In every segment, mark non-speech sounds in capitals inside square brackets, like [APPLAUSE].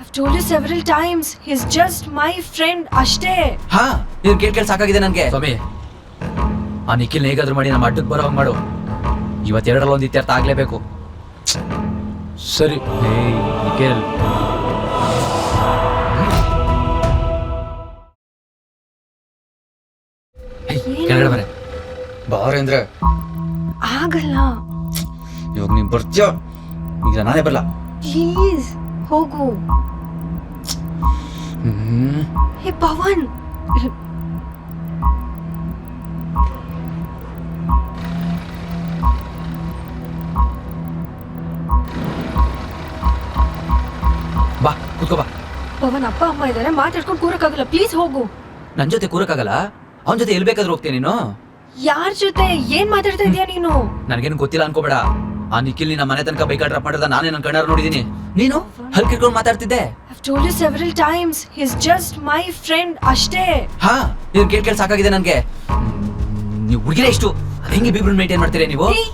I've told you several times. He's just my friend. ಅಷ್ಟೇ ಹಾ ನೀನ್ ಕೇಳ್ ಕೇಳ್ ಸಾಕಾಗಿದೆ ನನ್ಗೆ. ಸ್ವಾಮಿ ಆ ನಿಖಿಲ್ ಹೇಗಾದ್ರೂ ಮಾಡಿ ನಮ್ಮ ಅಡ್ಡಕ್ಕೆ ಬರೋ ಹಂಗ್ ಮಾಡು. ಇವತ್ತೆರಡರಲ್ಲಿ ಒಂದು ಇತ್ಯರ್ಥ ಆಗ್ಲೇಬೇಕು. ಸರಿ. ಏಯ್ ನಿಖಿಲ್. ಕೆಳಗಡೆ ಬರೆ. ಬಾರೇಂದ್ರ ಆಗಲ್ಲ. ಇವಾಗ ನೀನ್ ಬರ್ತೀಯ? ಈಗ ನಾನೇ ಬರಲ್ಲ ಪ್ಲೀಸ್ ಹೋಗು ಹ್ಮ್ ಹೇ ಪವನ್ ಬಾ ಕೂತ್ಕೋ ಬಾ ಪವನ್ ಅಪ್ಪ ಅಮ್ಮ ಇದಾರೆ ಮಾತಾಡ್ಕೊಂಡು ಕೂರಕ್ಕಾಗಲ್ಲ ಪ್ಲೀಸ್ ಹೋಗು ನನ್ ಜೊತೆ ಕೂರಕ್ಕಾಗಲ್ಲ ಅವನ್ ಜೊತೆ ಎಲ್ ಬೇಕಾದ್ರೂ ಹೋಗ್ತೀನಿ ನೀನು ಯಾರ ಜೊತೆ ಏನ್ ಮಾತಾಡ್ತಾ ಇದೀಯ ನೀನು ನನ್ಗೇನು ಗೊತ್ತಿಲ್ಲ ಅನ್ಕೋಬೇಡ ಆ ನಿಖಿಲ್ ನಿನ್ನ ಮನೆ ತನಕ ಬೈಕ್ ಡ್ರಾಪ್ ಮಾಡಿದ ನಾನೇ ನನ್ನ ಕಣ್ಣಾರ ನೋಡಿದೀನಿ. ನೀನು? ಹಲ್ಕಿಕೊಂಡು ಮಾತಾಡ್ತಿದ್ದೆ. I've told you several times. He's just my friend. ಅಷ್ಟೇ. ಹಾ ನೀನ್ ಕೇಳ್ ಕೇಳ್ ಸಾಕಾಗಿದೆ ನನಗೆ. ನೀವು ಹುಡುಗಿರೇ ಇಷ್ಟು ಹೆಂಗೆ ಬಿಬ್ರು ಮೇಂಟೈನ್ ಮಾಡ್ತೀರಾ ನೀವು? ಏಯ್,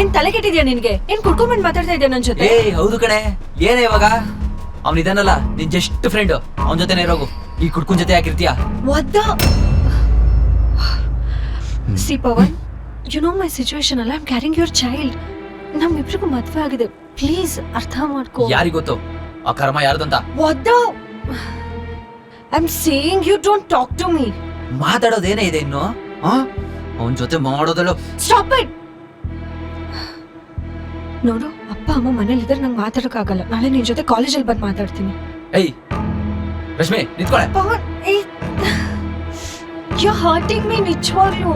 ಏನ್ ತಲೆ ಕೆಟ್ಟಿದ್ಯಾ ನಿನ್ಗೆ? ಏನ್ ಕುಡ್ಕೊಂಡ್ ಮಾತಾಡ್ತಾ ಇದೆಯಾ ನನ್ ಜೊತೆ? ಏಯ್ ಹೌದು ಕಣೆ. ಏನೇ ಇವಾಗ? ಅವ್ನ ಇದನ್ನಲ್ಲ ನಿನ್ ಜಸ್ಟ್ ಫ್ರೆಂಡ್ ಅವನ ಜೊತೆನೇ ಇರೋಗು. ಈ ಕುಡ್ಕೊಂಡ್ ಜೊತೆ ಯಾಕಿರ್ತೀಯ What the? See, Pavan you know my situation ಅಲ್ಲ? ಐಮ್ ಕ್ಯಾರಿಂಗ್ ಯುವರ್ ಚೈಲ್ಡ್ ನಮ್ಮಿಬ್ರಿಗೂ ಮದ್ವೆ ಆಗಿದೆ. ಪ್ಲೀಸ್ ಅರ್ಥ ಮಾಡ್ಕೋ. ಯಾರಿಗ್ ಗೊತ್ತು? ಆ ಕರ್ಮ ಯಾರ್ದಂತ? I am saying you don't talk to me ಮಾತಾಡೋದೇನೇ ಇದೆ ಇನ್ನು? ಅವನ ಜೊತೆ ಮಾಡೋದಲ್ಲ. ಸ್ಟಾಪ್ ಇಟ್ ನೋಡು ಅಪ್ಪ ಅಮ್ಮ ಮನೇಲಿ ಇದ್ರೆ ನಂಗೆ ಮಾತಾಡಕ್ಕಾಗಲ್ಲ. ನಾಳೆ ನಿನ್ನ ಜೊತೆ ಕಾಲೇಜಲ್ಲಿ ಬಂದು ಮಾತಾಡ್ತೀನಿ. ಏಯ್! ರಶ್ಮಿ ನಿಂತ್ಕೊಳೆ. ಯು ಹರ್ಟಿಂಗ್ ಮೀ ನಿಜವಾಗ್ಲು.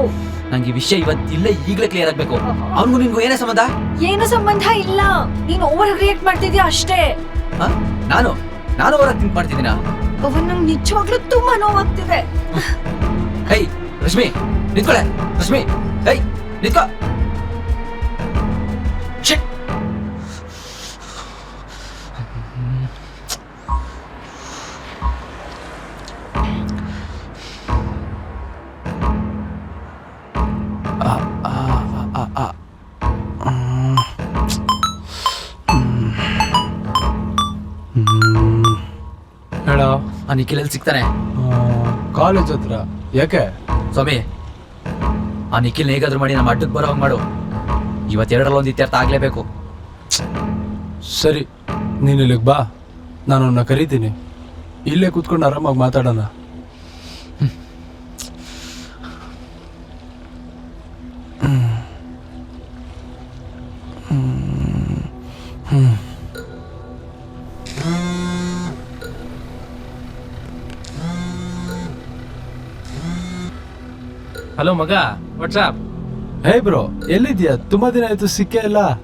ನಂಗೆ ಈ ವಿಷಯ ಇವತ್ತು ಇಲ್ಲೇ ಈಗಲೇ ಕ್ಲಿಯರ್ ಆಗ್ಬೇಕು. ಅವ್ನಿಗೂ ನಿನ್ಗೂ ಏನೇ ಸಂಬಂಧ? ಏನು ಸಂಬಂಧ ಇಲ್ಲ. ನೀನು ಓವರ್ ರಿಯಾಕ್ಟ್ ಮಾಡ್ತಿದ್ಯಾ ಅಷ್ಟೇ? ಆ? ನಾನು? ನಾನು ಓವರ್ ಆಕ್ಟಿಂಗ್ ಮಾಡ್ತಿದ್ದೀನ? ಪವನ್ ನಂಗೆ ನಿಜವಾಗ್ಲೂ ತುಂಬಾ ನೋವಾಗ್ತಿದೆ. ಹೈ ರಶ್ಮಿ ನಿಂತ್ಕೊಳೆ. ರಶ್ಮಿ ಹೈ ನಿಂತ್ಕೋ. ಆ ನಿಖಿಲಲ್ಲಿ ಸಿಗ್ತಾನೆ. ಕಾಲೇಜ್ ಹತ್ರ. ಯಾಕೆ? ಸ್ವಾಮಿ ಆ ನಿಖಿಲ್ ಹೇಗಾದ್ರೂ ಮಾಡಿ ನಮ್ಮ ಅಡ್ಡಕ್ಕೆ ಬರೋ ಹಂಗೆ ಮಾಡು. ಇವತ್ತೆರಡರಲ್ಲಿ ಒಂದು ಇತ್ಯರ್ಥ ಆಗಲೇಬೇಕು. ಸರಿ ನೀನು ಇಲ್ಲಿಗೆ ಬಾ. ನಾನು ಅವನ್ನ ಕರಿತೀನಿ. ಇಲ್ಲೇ ಕೂತ್ಕೊಂಡು ಆರಾಮಾಗಿ ಮಾತಾಡೋಣ. ಹಲೋ ಮಗ. ವಾಟ್ಸಾಪ್ ಹೇ ಬ್ರೋ ಎಲ್ಲಿದ್ಯಾ ತುಂಬಾ ದಿನ ಆಯ್ತು ಸಿಕ್ಕೇ ಇಲ್ಲ.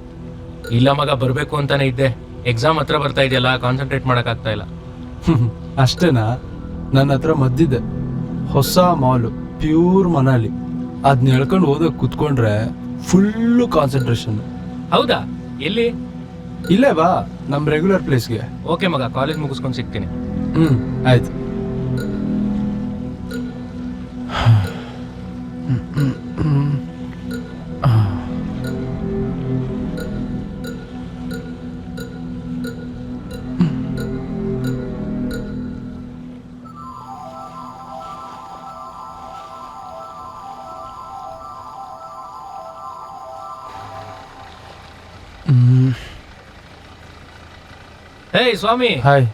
ಇಲ್ಲ ಮಗ. ಬರಬೇಕು ಅಂತಾನೆ ಇದ್ದೆ. ಎಕ್ಸಾಮ್ ಹತ್ರ ಬರ್ತಾ ಇದೆಯಲ್ಲ ಕಾನ್ಸಂಟ್ರೇಟ್ ಮಾಡಕ್ ಆಗ್ತಾ ಇಲ್ಲ. [LAUGHS] ಅಷ್ಟೇನಾ? ನನ್ನ ಹತ್ರ ಮದ್ದಿದೆ. ಹೊಸ ಮಾಲು ಪ್ಯೂರ್ ಮನಾಲಿ. ಅದ್ನ ಹೇಳ್ಕೊಂಡು ಓದಕ್ ಕುತ್ಕೊಂಡ್ರೆ ಫುಲ್ಲು ಕಾನ್ಸಂಟ್ರೇಷನ್ ಹೌದಾ? ಎಲ್ಲಿ? ಇಲ್ಲೇ ಬಾ ನಮ್ ರೆಗ್ಯುಲರ್ ಪ್ಲೇಸ್ಗೆ ಓಕೆ ಮಗ. ಕಾಲೇಜ್ ಮುಗಿಸ್ಕೊಂಡು ಸಿಗ್ತೀನಿ. ಹ್ಮ್ ಆಯ್ತು. ಹೇಯ್ ಸ್ವಾಮಿ. ಹಾಯ್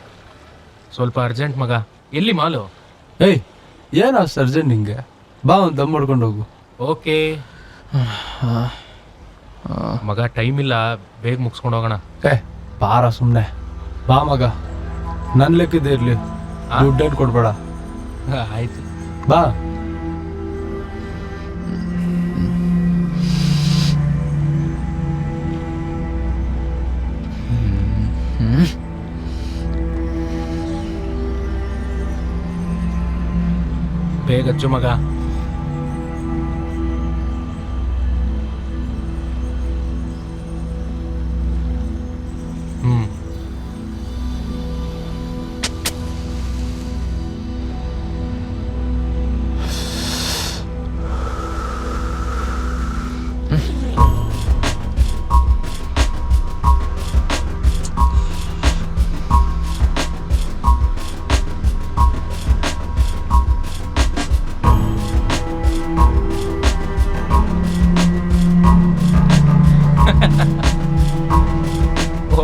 ಸ್ವಲ್ಪ ಅರ್ಜೆಂಟ್ ಮಗ. ಎಲ್ಲಿ ಮಾಲು? ಏಯ್ ಏನ ಸರ್ಜನ್ ನಿಂಗೆ? ಬಾ ಒಂದು ದಮ್ ಮಾಡ್ಕೊಂಡು ಹೋಗು. ಓಕೆ ಮಗ ಟೈಮ್ ಇಲ್ಲ. ಬೇಗ ಮುಗಿಸ್ಕೊಂಡು ಹೋಗೋಣ. ಏ ಬಾರ ಸುಮ್ಮನೆ ಬಾ ಮಗ. ನನ್ನ ಲೆಕ್ಕದ ಇರಲಿ? ದುಡ್ಡೇನು ಕೊಡ್ಬೇಡ. ಆಯ್ತು. ಬಾ. ಬೇಗ ಹಚ್ಚು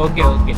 ఓకే ఓకే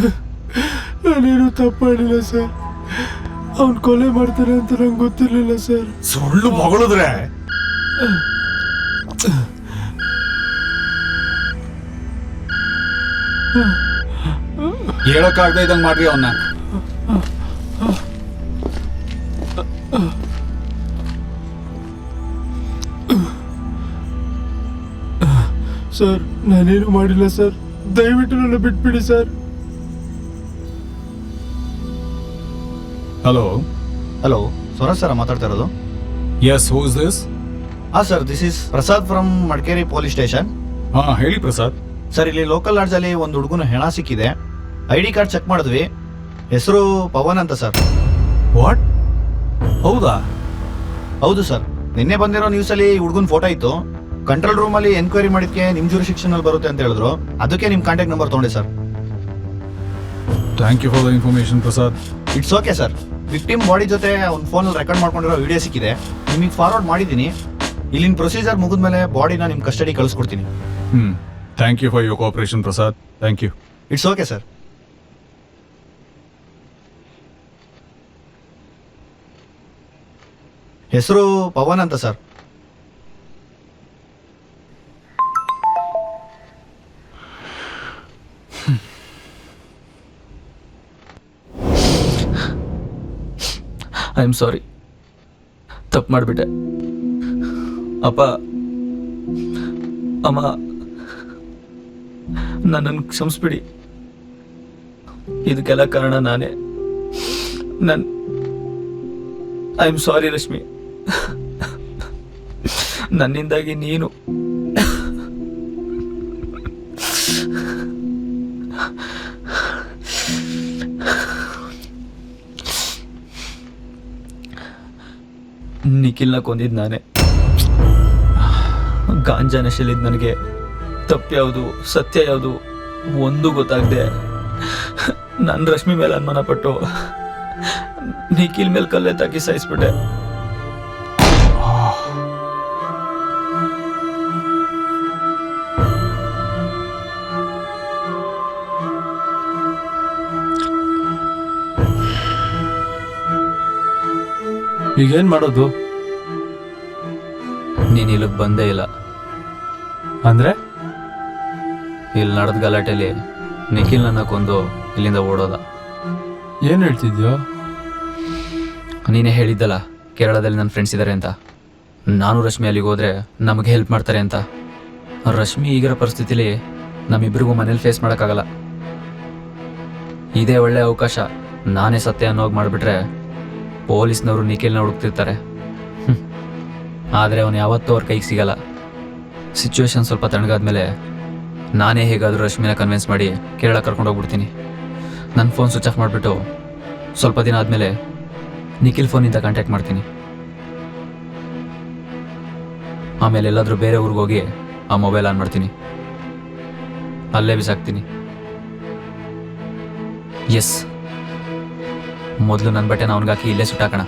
[LAUGHS] ತಪ್ಪು ಮಾಡಿಲ್ಲ ಸರ್ ಅವ್ನು ಕೊಲೆ ಮಾಡ್ತಾರೆ ಅಂತ ನಂಗೆ ಗೊತ್ತಿರಲಿಲ್ಲ ಸರ್ ಸುಳ್ಳು ಮಗಳಿದ್ರೆ ಹೇಳಕ್ಕಾಗದೆ ಇದಂಗೆ ಮಾಡ್ರಿ ಅವನ್ನ ಸರ್ ನಾನೇನು ಮಾಡಿಲ್ಲ ಸರ್ ದಯವಿಟ್ಟು ನನ್ನ ಬಿಟ್ಬಿಡಿ sir hello hello Swaraj sir ಮಾತಾಡ್ತಾ ಇರೋದು? ಎಸ್ ಹೂಸ್ ದಿಸ್ ಹಾಂ sir this is Prasad from Madikeri police station ಹಾ ಹೇಳಿ ಪ್ರಸಾದ್. ಸರ್ ಇಲ್ಲಿ ಲೋಕಲ್ ಲಾಡ್ಜಲ್ಲಿ ಒಂದು ಹುಡುಗನ ಹೆಣ ಸಿಕ್ಕಿದೆ. ಐ ಡಿ ಕಾರ್ಡ್ ಚೆಕ್ ಮಾಡಿದ್ವಿ. ಹೆಸರು ಪವನ್ ಅಂತ ಸರ್ ವಾಟ್ ಹೌದಾ? ಹೌದು ಸರ್ ನಿನ್ನೆ ಬಂದಿರೋ ನ್ಯೂಸಲ್ಲಿ ಹುಡುಗನ ಫೋಟೋ ಇತ್ತು. ಕಂಟ್ರೋಲ್ ರೂಮಲ್ಲಿ ಎನ್ಕ್ವೈರಿ ಮಾಡಿದ್ಕೆ ನಿಮ್ಮ ಅಲ್ಲಿ ಬರುತ್ತೆ ಅಂತ ಹೇಳಿದ್ರು. ಅದಕ್ಕೆ ನಿಮ್ಮ ಕಾಂಟ್ಯಾಕ್ಟ್ ನಂಬರ್ ತೊಗೊಂಡೆ sir thank you for the information Prasad. It's okay sir victim body ಜೊತೆ ಒಂದು ಫೋನಲ್ಲಿ ರೆಕಾರ್ಡ್ ಮಾಡ್ಕೊಂಡಿರೋ ವಿಡಿಯೋ ಸಿಕ್ಕಿದೆ. ನಿಮಗೆ ಫಾರ್ವರ್ಡ್ ಮಾಡಿದ್ದೀನಿ. ಇಲ್ಲಿನ ಪ್ರೊಸೀಜರ್ ಮುಗಿದ್ಮೇಲೆ ಬಾಡಿನ ನಿಮ್ಮ ಕಸ್ಟಡಿ ಕಳಿಸ್ಕೊಡ್ತೀನಿ. ಹ್ಮ್. Thank you for your cooperation Prasad thank you it's okay sir ಹೆಸರು ಪವನ್ ಅಂತ ಸರ್ ಐ ಆಮ್ ಸಾರಿ ತಪ್ಪು ಮಾಡಿಬಿಟ್ಟೆ. ಅಪ್ಪ, ಅಮ್ಮ, ನನ್ನನ್ನು ಕ್ಷಮಿಸ್ಬಿಡಿ. ಇದಕ್ಕೆಲ್ಲ ಕಾರಣ ನಾನೇ. ನನ್ನ ಐ ಆಮ್ ಸಾರಿ ರಶ್ಮಿ ನನ್ನಿಂದಾಗಿ ನೀನು ನಿಖಿಲ್ನ ಕೊಂದಿದ್ದು ನಾನೇ. ಗಾಂಜಾ ನಶೆಲಿದ್ದು ನನಗೆ ತಪ್ಪು ಯಾವುದು, ಸತ್ಯ ಯಾವುದು, ಒಂದು ಗೊತ್ತಾಗದೆ ನನ್ನ ರಶ್ಮಿ ಮೇಲೆ ಅನುಮಾನ ಪಟ್ಟು ನಿಖಿಲ್ ಮೇಲೆ ಕಲ್ಲೆ ತಾಕಿ ಸಾಯಿಸ್ಬಿಟ್ಟೆ. ಈಗೇನ್ ಮಾಡೋದು? ನೀನು ಇಲ್ಲಿಗೆ ಬಂದೇ ಇಲ್ಲ. ಅಂದ್ರೆ? ಇಲ್ಲಿ ನಡೆದ ಗಲಾಟೆಲಿ ನಿಖಿಲ್ ನನ್ನ ಕೊಂದು ಇಲ್ಲಿಂದ ಓಡೋದ. ಏನ್ ಹೇಳ್ತಿದ್ಯೋ? ನೀನೇ ಹೇಳಿದ್ದಲ್ಲ ಕೇರಳದಲ್ಲಿ ನನ್ನ ಫ್ರೆಂಡ್ಸ್ ಇದ್ದಾರೆ ಅಂತ. ನಾನು ರಶ್ಮಿ ಅಲ್ಲಿಗೆ ಹೋದ್ರೆ ನಮಗೆ ಹೆಲ್ಪ್ ಮಾಡ್ತಾರೆ ಅಂತ. ರಶ್ಮಿ ಈಗಿರೋ ಪರಿಸ್ಥಿತಿಲಿ ನಮ್ಮಿಬ್ಬರಿಗೂ ಮನೇಲಿ ಫೇಸ್ ಮಾಡೋಕ್ಕಾಗಲ್ಲ. ಇದೇ ಒಳ್ಳೆ ಅವಕಾಶ ನಾನೇ ಸತ್ಯ ಅನ್ನೋಗಿ ಮಾಡಿಬಿಟ್ರೆ ಪೊಲೀಸ್ನವರು ನಿಖಿಲ್ನ ಹುಡುಕ್ತಿರ್ತಾರೆ. ಆದರೆ ಅವನು ಯಾವತ್ತೂ ಅವ್ರ ಕೈಗೆ ಸಿಗಲ್ಲ. ಸಿಚುವೇಶನ್ ಸ್ವಲ್ಪ ತಣ್ಣಗಾದ್ಮೇಲೆ ನಾನೇ ಹೇಗಾದರೂ ರಶ್ಮಿನ ಕನ್ವಿನ್ಸ್ ಮಾಡಿ ಕೇರಳ ಕರ್ಕೊಂಡು ಹೋಗ್ಬಿಡ್ತೀನಿ. ನನ್ನ ಫೋನ್ ಸ್ವಿಚ್ ಆಫ್ ಮಾಡಿಬಿಟ್ಟು ಸ್ವಲ್ಪ ದಿನ ಆದಮೇಲೆ ನಿಖಿಲ್ ಫೋನಿಂದ ಕಾಂಟ್ಯಾಕ್ಟ್ ಮಾಡ್ತೀನಿ. ಆಮೇಲೆ ಎಲ್ಲಾದರೂ ಬೇರೆ ಊರಿಗೆ ಹೋಗಿ ಆ ಮೊಬೈಲ್ ಆನ್ ಮಾಡ್ತೀನಿ. ಅಲ್ಲೇ ಬಿಸಾಕ್ತೀನಿ. ಎಸ್. ಮೊದಲು ನನ್ನ ಬಟ್ಟೆನ ಅವನಿಗಾಕಿ ಇಲ್ಲೇ ಸುಟ್ಟಾಕಣ.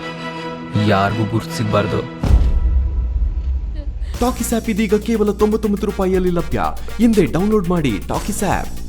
ಯಾರಿಗೂ ಗುರ್ತು ಸಿಗಬಾರ್ದು. ಟಾಕಿಸ್ ಆಪ್ ಇದೀಗ ಕೇವಲ ತೊಂಬತ್ತೊಂಬತ್ತು ರೂಪಾಯಿಯಲ್ಲಿ ಲಭ್ಯ. ಹಿಂದೆ ಡೌನ್ಲೋಡ್ ಮಾಡಿ ಟಾಕಿಸ್ ಆಪ್.